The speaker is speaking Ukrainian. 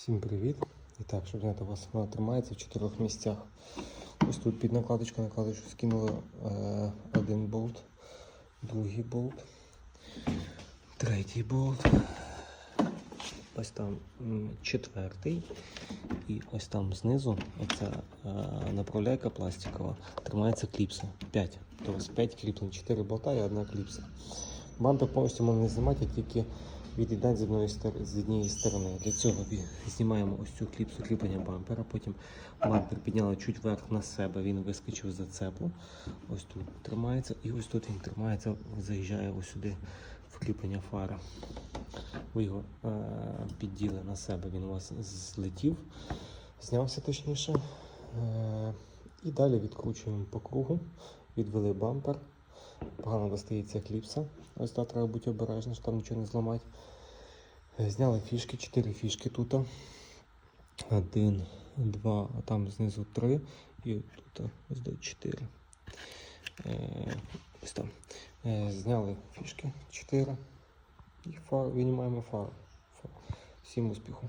Всім привіт! І так, щоб зняти вас, вона тримається в чотирьох місцях. Ось тут під накладочку накладочку скинули е, один болт, другий болт, третій болт, ось там четвертий. І ось там знизу оця е, направляйка пластикова, тримається кліпса. 5. Тобто 5 кріплень, 4 болта і одна кліпса. Бампер повністю можна не знімати, тільки від'єднати з одної з однієї сторони. Для цього знімаємо ось цю кліпсу кріплення бампера. Потім бампер підняли чуть вверх на себе, він вискочив за цеплу. Ось тут тримається, і ось тут він тримається, заїжджає ось сюди в кріплення фари. Ви його е, підділи на себе, він у вас злетів, знявся точніше. Е, і далі відкручуємо по кругу, відвели бампер. Погано достається кліпса. Ось так треба бути обережним, щоб там нічого не зламати. Е, Зняли фішки, 4 фішки тут. Один, два, а там знизу три. І тут ось до 4. Е, ось там. Е, Зняли фішки 4. І фар, винімаємо фару. Фар. Всім успіху.